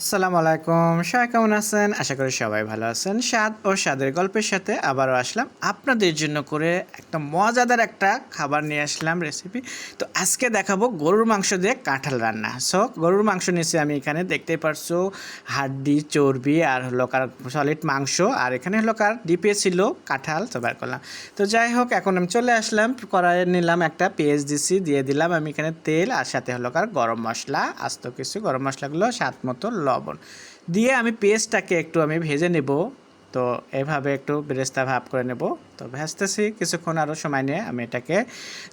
আসসালামু আলাইকুম। সবাই কেমন আছেন? আশা করি সবাই ভালো আছেন। স্বাদ ও স্বাদের গল্পের সাথে আবারও আসলাম। আপনাদের জন্য করে একটা মজাদার একটা খাবার নিয়ে আসলাম রেসিপি তো আজকে দেখাবো গরুর মাংস দিয়ে কাঁঠাল রান্না। সো গরুর মাংস নিয়েছি আমি এখানে। দেখতে পারছ, হাড্ডি, চর্বি আর হলো কার সলিড মাংস। আর এখানে হলো কার ডিপে ছিল কাঁঠাল তো বার করলাম। তো যাই হোক, এখন আমি চলে আসলাম। কড়াইয়ে নিলাম একটা পেঁয়াজ দিছি, দিয়ে দিলাম আমি এখানে তেল আর সাথে হলো কার গরম মশলা, আস্ত কিছু। গরম মশলাগুলো স্বাদ মতো লবণ। দিয়ে আমি পেস্টটাকে একটু আমি ভেজে নেব। তো এভাবে একটু বেরেস্তা ভাব করে নেব। তো ভাজতেছি কিছুক্ষণ আরও সময় নিয়ে আমি এটাকে।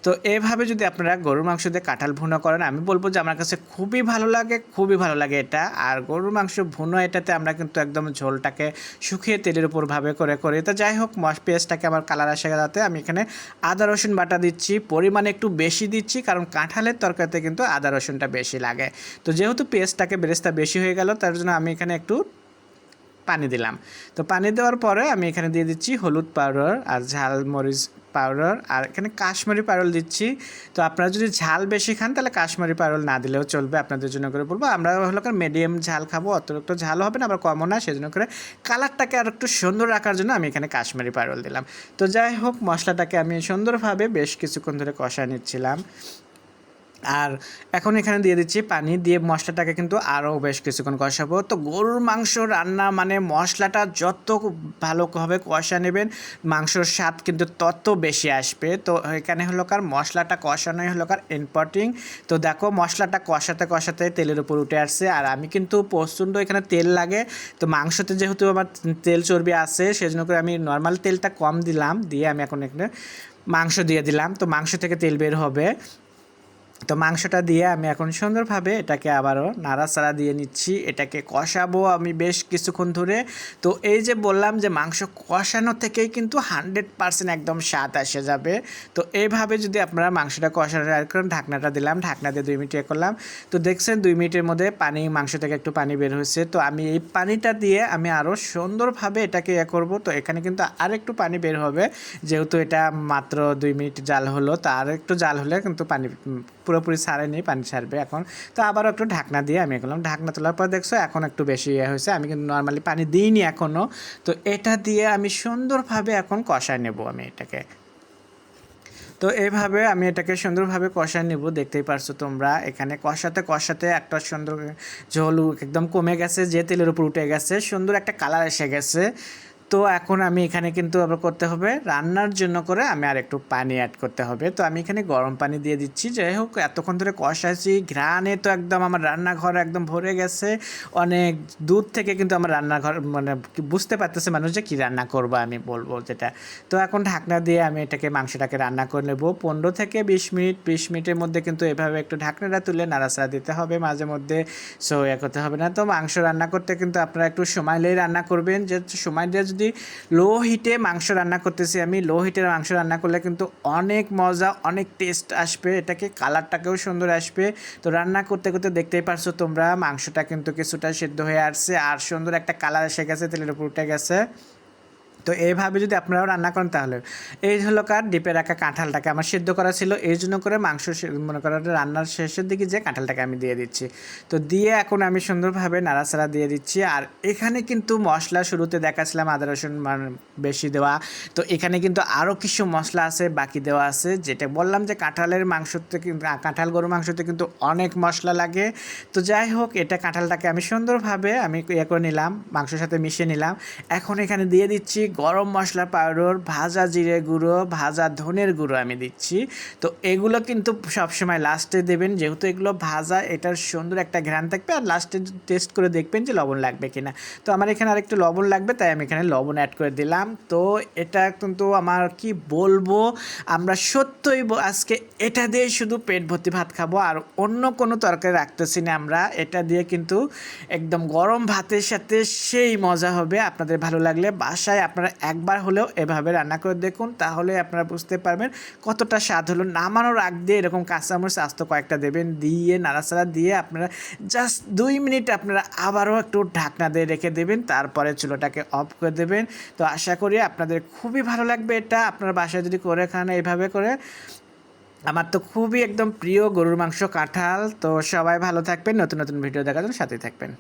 তো এভাবে যদি আপনারা গরুর মাংস দিয়ে কাঁঠাল ভুনো করেন, আমি বলব যে আমার কাছে খুবই ভালো লাগে, খুবই ভালো লাগে এটা। আর গরুর মাংস ভুনো এটাতে আমরা কিন্তু একদম ঝোলটাকে শুকিয়ে তেলের উপর ভাবে করে করি। তো যাই হোক মশ পেঁয়াজটাকে আমার কালার আসে যাতে আমি এখানে আদা, রসুন বাটা দিচ্ছি। পরিমাণে একটু বেশি দিচ্ছি, কারণ কাঁঠালের তরকারিতে কিন্তু আদা, রসুনটা বেশি লাগে। তো যেহেতু পেঁয়াজটাকে বেরেস্তা বেশি হয়ে গেল, তার জন্য আমি এখানে একটু পানি দিলাম। তো পানি দেওয়ার পরে আমি এখানে দিয়ে দিচ্ছি হলুদ পাউডার আর ঝাল মরিচ পাউডার আর এখানে কাশ্মীরি পাউডার দিচ্ছি। তো আপনারা যদি ঝাল বেশি খান তাহলে কাশ্মীরি পাউডার না দিলেও চলবে, আপনাদের জন্য করে বলব। আমরা হলো মিডিয়াম ঝাল খাব, অতিরিক্ত ঝাল হবে না, আবার কমও না, সেজন্য করে কালারটাকে আর একটু সুন্দর রাখার জন্য আমি এখানে কাশ্মীরি পাউডার দিলাম। তো যাই হোক, মশলাটাকে আমি সুন্দরভাবে বেশ কিছুক্ষণ ধরে কষা নিচ্ছিলাম। আর এখন এখানে দিয়ে দিচ্ছি পানি, দিয়ে মশলাটাকে কিন্তু আরও বেশ কিছুক্ষণ কষাবো। তো গরুর মাংস রান্না মানে মশলাটা যত ভালোভাবে কষা নেবেন, মাংসর স্বাদ কিন্তু তত বেশি আসবে। তো এখানে হলো কার মশলাটা কষানোই হলো কার ইম্পর্টিং তো দেখো মশলাটা কষাতে কষাতে তেলের উপর উঠে আসছে আর আমি কিন্তু প্রচণ্ড এখানে তেল লাগে। তো মাংসতে যেহেতু আমার তেল চর্বি আছে, সেজন্য করে আমি নর্মাল তেলটা কম দিলাম, দিয়ে আমি এখন এখানে মাংস দিয়ে দিলাম। তো মাংস থেকে তেল বের হবে। তো মাংসটা দিয়ে আমি এখন সুন্দরভাবে এটাকে আবারও নাড়াচাড়া দিয়ে নিচ্ছি। এটাকে কষাবো আমি বেশ কিছুক্ষণ ধরে। তো এই যে বললাম যে মাংস কষানো থেকেই কিন্তু হান্ড্রেড পারসেন্ট একদম স্বাদ আসে যাবে। তো এইভাবে যদি আপনারা মাংসটা কষানো আর করেন, ঢাকনাটা দিলাম, ঢাকনা দিয়ে দুই মিনিট এ করলাম। তো দেখছেন দুই মিনিটের মধ্যে পানি, মাংস থেকে একটু পানি বের হয়েছে। তো আমি এই পানিটা দিয়ে আমি আরও সুন্দরভাবে এটাকে ইয়ে করব। তো এখানে কিন্তু আর একটু পানি বের হবে। যেহেতু এটা মাত্র দুই মিনিট জাল হলো, তো আর একটু জাল হলে কিন্তু পানি পুরোপুরি ছাড়েনি পানি ছাড়বে এখন। তো আবারও একটু ঢাকনা দিয়ে আমি করলাম ঢাকনা তোলার পর দেখছ, এখন একটু বেশি ইয়ে হয়েছে। আমি কিন্তু নর্মালি পানি দিইনি এখনও তো এটা দিয়ে আমি সুন্দরভাবে এখন কষায় নেব আমি এটাকে। তো এইভাবে আমি এটাকে সুন্দরভাবে কষায় নেব। দেখতেই পারছ তোমরা, এখানে কষাতে কষাতে একটা সুন্দর ঝোল একদম কমে গেছে, যে তেলের উপর উঠে গেছে। সুন্দর একটা কালার এসে গেছে। তো এখন আমি এখানে কিন্তু আবার করতে হবে রান্নার জন্য করে আমি আর একটু পানি অ্যাড করতে হবে। তো আমি এখানে গরম পানি দিয়ে দিচ্ছি। যাই হোক, এতক্ষণ ধরে কষাইছি। ঘ্রাণে তো একদম আমার রান্নাঘর একদম ভরে গেছে। অনেক দূর থেকে কিন্তু আমার রান্নাঘর মানে বুঝতে পারতেছে মানুষ যে কী রান্না করব আমি বলব যেটা। তো এখন ঢাকনা দিয়ে আমি এটাকে, মাংসটাকে রান্না করে নেব। পনেরো থেকে বিশ মিনিট, বিশ মিনিটের মধ্যে কিন্তু এভাবে একটু ঢাকনাটা তুলে নাড়াচাড়া দিতে হবে মাঝে মধ্যে। সো ইয়ে করতে হবে না। তো মাংস রান্না করতে কিন্তু আপনারা একটু সময় নিয়ে রান্না করবেন। যে সময় দিয়ে যদি লো হিটে মাংস রান্না করতেছি আমি লো হিটে মাংস রান্না করলে কিন্তু অনেক মজা, অনেক টেস্ট আসবে। এটাকে কালারটাকেও সুন্দর আসবে। তো রান্না করতে করতে দেখতেই পারছ তোমরা, মাংসটা কিন্তু কিছুটা সেদ্ধ হয়ে আসছে। আর সুন্দর একটা কালার এসে গেছে, তেলের উপর উঠে গেছে। তো এইভাবে যদি আপনারাও রান্না করেন তাহলে। এই হলো কার ডিপে রাখা কাঁঠালটাকে আমার সিদ্ধ করা ছিল, এই জন্য করে মাংস মনে করেন রান্নার শেষের দিকে যে কাঁঠালটাকে আমি দিয়ে দিচ্ছি। তো দিয়ে এখন আমি সুন্দরভাবে নাড়াচাড়া দিয়ে দিচ্ছি। আর এখানে কিন্তু মশলা শুরুতে দেখাচ্ছিলাম আদা রসুন বেশি দেওয়া। তো এখানে কিন্তু আরও কিছু মশলা আছে, বাকি দেওয়া আছে। যেটা বললাম যে কাঁঠালের মাংসতে কাঁঠাল গরু মাংসতে কিন্তু অনেক মশলা লাগে। তো যাই হোক, এটা কাঁঠালটাকে আমি সুন্দরভাবে আমি ইয়ে করে নিলাম, মাংসের সাথে মিশিয়ে নিলাম। এখন এখানে দিয়ে দিচ্ছি গরম মশলা পাউডার, ভাজা জিরে গুঁড়ো, ভাজা ধনের গুঁড়ো আমি দিচ্ছি। তো এগুলো কিন্তু সবসময় লাস্টে দেবেন। যেহেতু এগুলো ভাজা, এটার সুন্দর একটা ঘ্রাণ থাকবে আর লাস্টে টেস্ট করে দেখবেন যে লবণ লাগবে কিনা। তো আমার এখানে আরেকটু লবণ লাগবে, তাই আমি এখানে লবণ অ্যাড করে দিলাম। তো এটা কিন্তু আমার কি বলব, আমরা সত্যই আজকে এটা দিয়ে শুধু পেট ভর্তি ভাত খাব আর অন্য কোনো তরকারি রাখতেছি না আমরা। এটা দিয়ে কিন্তু একদম গরম ভাতের সাথে সেই মজা হবে। আপনাদের ভালো লাগলে বাসায় আপনারা একবার হলেও এভাবে রান্না করে দেখুন, তাহলে আপনারা বুঝতে পারবেন কতটা স্বাদ হলো। নামানোর আগ দিয়ে এরকম কাঁচামরিচ আস্ত কয়েকটা দেবেন, দিয়ে নাড়াচাড়া দিয়ে আপনারা জাস্ট দুই মিনিট আপনারা আবারও একটু ঢাকনা দিয়ে রেখে দেবেন, তারপরে চুলোটাকে অফ করে দেবেন। তো আশা করি আপনাদের খুবই ভালো লাগবে এটা। আপনারা বাসায় যদি করে খান এইভাবে করে, আমার তো খুবই একদম প্রিয় গরুর মাংস কাঁঠাল। তো সবাই ভালো থাকবেন, নতুন নতুন ভিডিও দেখার জন্য সাথেই থাকবেন।